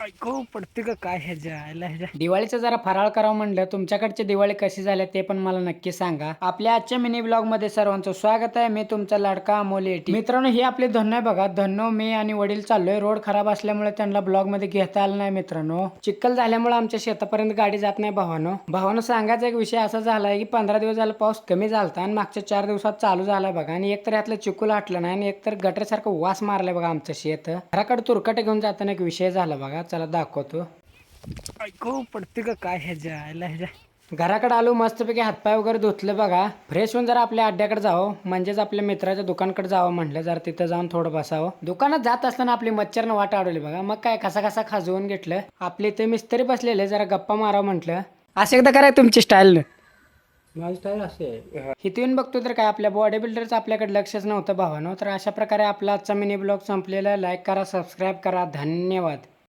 ऐकू पडते का काय ह्याच्या आयला ह्याच्या दिवाळीचं जरा फराळ करावं म्हणलं. तुमच्याकडची दिवाळी कशी झाली ते पण मला नक्की सांगा. आपल्या आजच्या मिनी ब्लॉगमध्ये सर्वांचं स्वागत आहे. मी तुमचा लाडका अमोल एटी मित्रांनो ही आपली धन्य आहे बघा. धन्नो मी आणि वडील चाललोय. रोड खराब असल्यामुळे त्यांना ब्लॉगमध्ये घेता आलं नाही मित्रांनो. चिखल झाल्यामुळे आमच्या शेतापर्यंत गाडी जात नाही भावानो. भावानो सांगायचा एक विषय असा झालाय की पंधरा दिवस झाला पाऊस कमी झालता आणि मागच्या चार दिवसात चालू झाला बघा. आणि एकतर यातलं चिकूल आटलं नाही आणि एकतर गटरसारखं वास मारलाय बघा आमचं शेत. घराकडे तुरकट घेऊन जाताना एक विषय झाला बघा. चला दाखवतो. ऐकू पडते का काय ह्याच्या आयला ह्याच्या घराकडे आलो मस्तपैकी हातपाय वगैरे धुतलं बघा. फ्रेश होऊन जरा आपल्या अड्ड्याकडे जावं म्हणजेच आपल्या मित्राच्या दुकानकडे जावं म्हटलं जरा तिथं जाऊन थोडं बसावं. दुकानात जात असताना आपली मच्छरनं वाट अडवली बघा. मग काय कसा कसा खाजवून घेतलं? आपले इथे मिस्त्री बसलेले जरा गप्पा मारावं म्हटलं. असं एकदा कराय तुमची स्टाईल माझी स्टाईल असे इथून बघतो तर काय आपल्या बॉडी बिल्डरचं आपल्याकडे लक्षच नव्हतं भावानं. तर अशा प्रकारे आपला आजचा मिनी ब्लॉग संपलेला. लाईक करा सबस्क्राईब करा. धन्यवाद.